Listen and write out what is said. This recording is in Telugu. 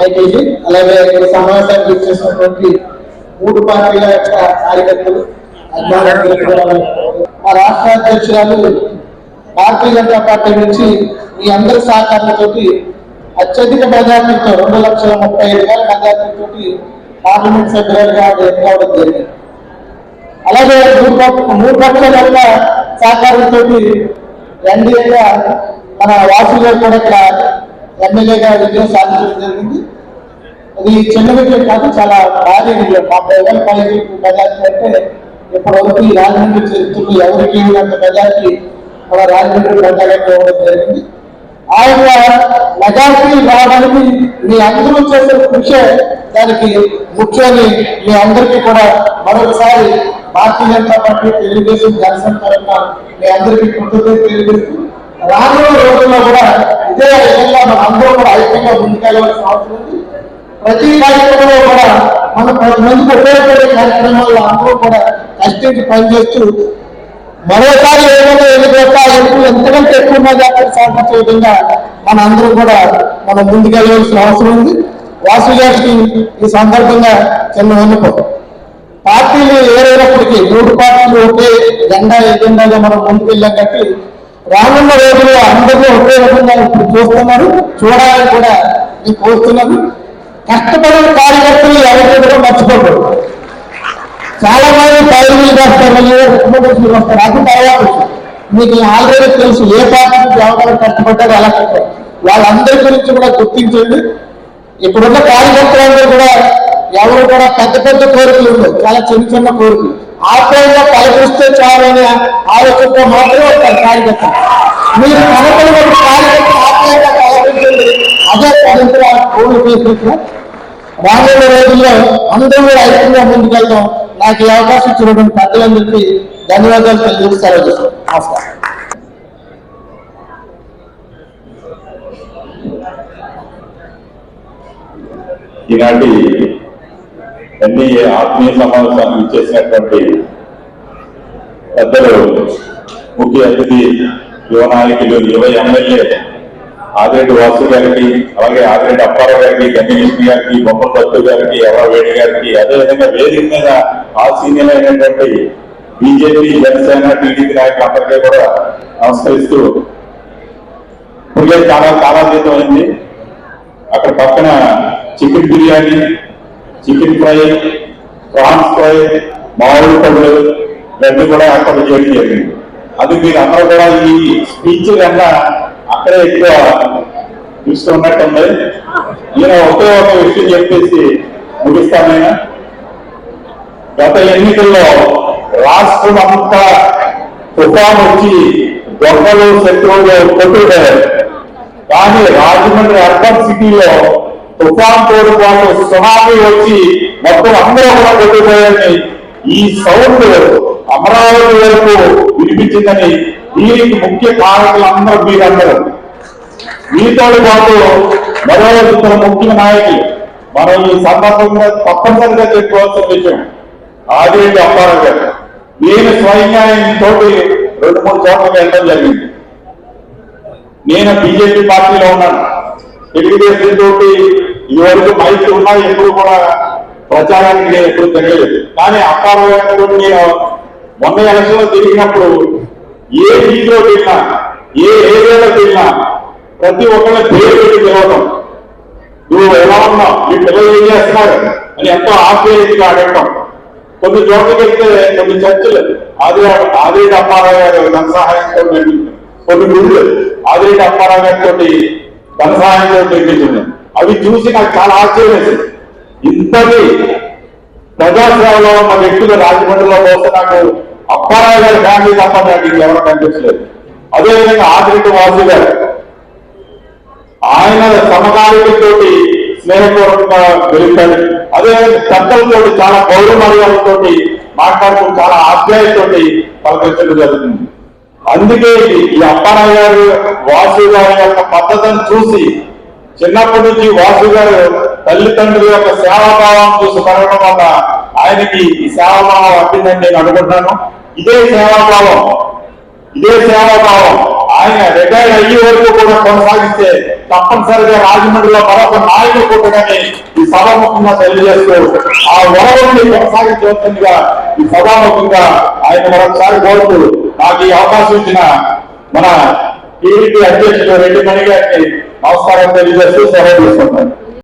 ఐటీజీ అలాగే ఈ సమావేశానికి చేసినటువంటి మూడు పార్టీల యొక్క కార్యకర్తలు మా రాష్ట్ర అధ్యక్షురాలు భారతీయ జనతా పార్టీ నుంచి మీ అందరి సహకారంతో అత్యధిక మెజార్టీతో రెండు లక్షల ముప్పై ఐదు వేల మెజార్టీతో పార్లమెంట్ సభ్యులుగా ఎన్నుకోవడం జరిగింది. అలాగే మూడు పక్ష- మూడు పక్షాల యొక్క సహకారంతో ఎన్డీఏగా మన వాసులు కూడా ఇక్కడ ఎమ్మెల్యేగా విజయం సాధించడం జరిగింది. అది చిన్న విజయం కాదు చాలా భారీ విజయం ముప్పై వేల పైకి మెజార్టీ అంటే ఇప్పటివరకు ఈ రాజమండ్రి చరిత్రలో ఎవరికి అంత మెజార్టీ మన రాజమండ్రి ప్రజలకు ఇవ్వడం జరిగింది. ఆ యొక్క మెజార్టీ రావడానికి మీ అందరూ చేసే కృషే దానికి ముఖ్యమని మీ అందరికీ కూడా మరొకసారి భారతీయ జనతా పార్టీ తెలుగుదేశం జనసేన తరఫున మీ అందరికీ కృతజ్ఞత తెలియజేస్తూ రానున్న రోజుల్లో కూడా ఇదే విధంగా మన అందరూ కూడా ఐక్యంగా ముందుకెళ్ళవలసిన అవసరం ఉంది. ప్రతి కార్యక్రమంలో కూడా మన పది మందికి ఉపయోగపడే కార్యక్రమాల్లో అందరూ కూడా కష్టించి పనిచేస్తూ మరోసారి ఏమైనా ఎన్నికల ఎన్నికలు ఎంతకంటే ఎక్కువ మెజార్టీ సాధించే విధంగా మన అందరూ కూడా మనం ముందుకెళ్ళవలసిన అవసరం ఉంది. వాసు గారికి ఈ సందర్భంగా చిన్న విన్నపం పార్టీలు ఏరైనప్పటికీ మూడు పార్టీలు ఒకే జెండా ఎజెండాగా మనం ముందుకెళ్ళాం కాబట్టి రానున్న రోజుల్లో అందరినీ ఒకే విధంగా ఇప్పుడు చూస్తున్నారు. చూడాలని కూడా నేను కోరుతున్నాను. కష్టపడిన కార్యకర్తలు ఎవరికి కూడా మర్చిపోకూడదు. చాలా మంది పైరులు చేస్తారు మళ్ళీ వస్తారు అది తర్వాత మీకు ఆల్రెడీ తెలుసు ఏ పార్టీ నుంచి ఎవరు కష్టపడ్డారు ఎలా కట్టారు. వాళ్ళందరి గురించి కూడా గుర్తించండి. ఇప్పుడున్న కార్యకర్తలందరూ కూడా ఎవరు కూడా పెద్ద పెద్ద కోరికలు ఉండవు. చాలా చిన్న చిన్న కోరికలు. ఆప్యాయంగా పలకరిస్తే చాలు అనే ఆలోచనతో మాత్రమే ఒక కార్యకర్త. మీరు కనపడి ఒక కార్యకర్త ఆప్యాయంగా పలకరించండి. అదే పరంపర కోరిక చేసినట్లు రానున్న రోజుల్లో అందరూ కూడా ఐక్యంగా ముందుకెళ్తాం నాకు ఈ అవకాశం ఇచ్చినటువంటి పెద్దలందరికీ ధన్యవాదాలు తెలియజేస్తారు నమస్కారం. ఈనాటి ఎన్డీఏ ఆత్మీయ సమావేశానికి ఇచ్చేసినటువంటి పెద్దలు ముఖ్య అతిథి యువ నాయకులు ఇరవై ఎమ్మెల్యే ఆదిరెడ్డి వాసు గారికి అలాగే ఆదిరెడ్డి అప్పారావు గారికి గంగలక్ష్మి గారికి బొమ్మ దత్తు గారికి ఎర్రవేణి గారికి అదేవిధంగా వేదిక మీద ఆసీనియర్ అయినటువంటి బీజేపీ జనసేన టీడీపీ నాయకులందరికీ కూడా నమస్కరిస్తూ ఇప్పటికే చాలా కాలాతీతం అయింది. అక్కడ పక్కన chicken biryani chicken fry prawns fry మామిడి పళ్ళు ఇవన్నీ కూడా అక్కడ చేయడం జరిగింది. అది మీరు అందరూ కూడా ఈ స్పీచ్ కన్నా అక్కడే ఎక్కువ చూస్తున్నట్టుంది నేను ఒకే ఒక విషయం చెప్పేసి ముగిస్తానైనా? గత ఎన్నికల్లో రాష్ట్రం అంతా తుఫాన్ వచ్చి దొంగలు శత్రువులు కొట్టుకుపోయారు. కానీ రాజమండ్రి అర్బన్ సిటీలో తుఫాన్ తోడు పాటు సునామీ వచ్చి మొత్తం అందరూ కూడా కొట్టుకుపోయారని ఈ సౌండ్ అమరావతి వరకు వినిపించిందని దీనికి ముఖ్య కారకులు అందరూ మీరందరూ. మీతో పాటు మరో ఇద్దరు ముఖ్య నాయకులు. మనం ఈ సందర్భంగా తప్పనిసరిగా చెప్పుకోవాల్సిన విషయం ఆదిరెడ్డి అప్పారావు గారు. నేను స్వయంగా తోటి రెండు మూడు చోట్లకి వెళ్ళడం జరిగింది. నేను బీజేపీ పార్టీలో ఉన్నాను. తెలుగుదేశం తోటి ఇదివరకు మైక్ ఉన్నా ఎప్పుడు కూడా ప్రచారానికి నేను ఎప్పుడు తిరగలేదు. కానీ అప్పారావు మొన్న ఎలక్షన్లో తిరిగినప్పుడు ఏ వీధిలో తిన్నా ఏ ఏరియాలో తిన్నా ప్రతి ఒక్కరిని పేరు పెట్టి పిలవడం నువ్వు ఎలా ఉన్నావు? మీ పిల్లలు ఏం చేస్తున్నారు? అని ఎంతో ఆశ్చర్యంగా అడగటం. కొన్ని చోట్లకి వెళ్తే కొన్ని చర్చలు ఆది ఆదిరెడ్డి అప్పారావు గారు ధన సహాయంతో కొన్ని గుళ్ళు ఆదిరెడ్డి అప్పారావు గారితో ధన సహాయంతో నిర్మించింది అవి చూసి నాకు చాలా ఆశ్చర్యం వేసింది. ఇంతటి ప్రజాసేవలో ఉన్న వ్యక్తులు రాజమండ్రిలో పోతే నాకు అప్పారావు గారి ఫ్యామిలీ తప్ప నాకు ఇంకెవరో కనిపించలేదు. అదేవిధంగా ఆదిరెడ్డి వాసు గారు ఆయన సమకాలికతోటి స్నేహపూర్వకంగా వెళ్తాడు అదే పెద్దలతో చాలా గౌరవ మర్యాదలతో మాట్లాడుతూ చాలా ఆప్యాయతోటి పలకరించడం జరుగుతుంది. అందుకే ఈ అప్పారావు గారు వాసు గారి యొక్క పద్ధతిని చూసి చిన్నప్పటి నుంచి వాసు గారు తల్లిదండ్రుల యొక్క సేవాభావం చూసి పెరగడం వల్ల ఆయనకి ఈ సేవాభావం అబ్బిందని నేను అనుకుంటున్నాను. ఇదే సేవాభావం ఇదే సేవాభావం ఆయన రిటైర్ అయ్యే వరకు కూడా కొనసాగిస్తే తప్పనిసరిగా రాజమండ్రిలో మరొక నాయకుడు కూటమని ఈ సభాముఖంగా తెలియజేస్తూ ఆ వరవల్ని కొనసాగించవచ్చుగా ఈ సభాముఖంగా ఆయన మరొకసారి కోరుతూ నాకు ఈ అవకాశం ఇచ్చిన మన టీడీపీ అధ్యక్షుడు రెడ్డి మణి నమస్కారం తెలియజేస్తూ సెలవు తీసుకుంటాను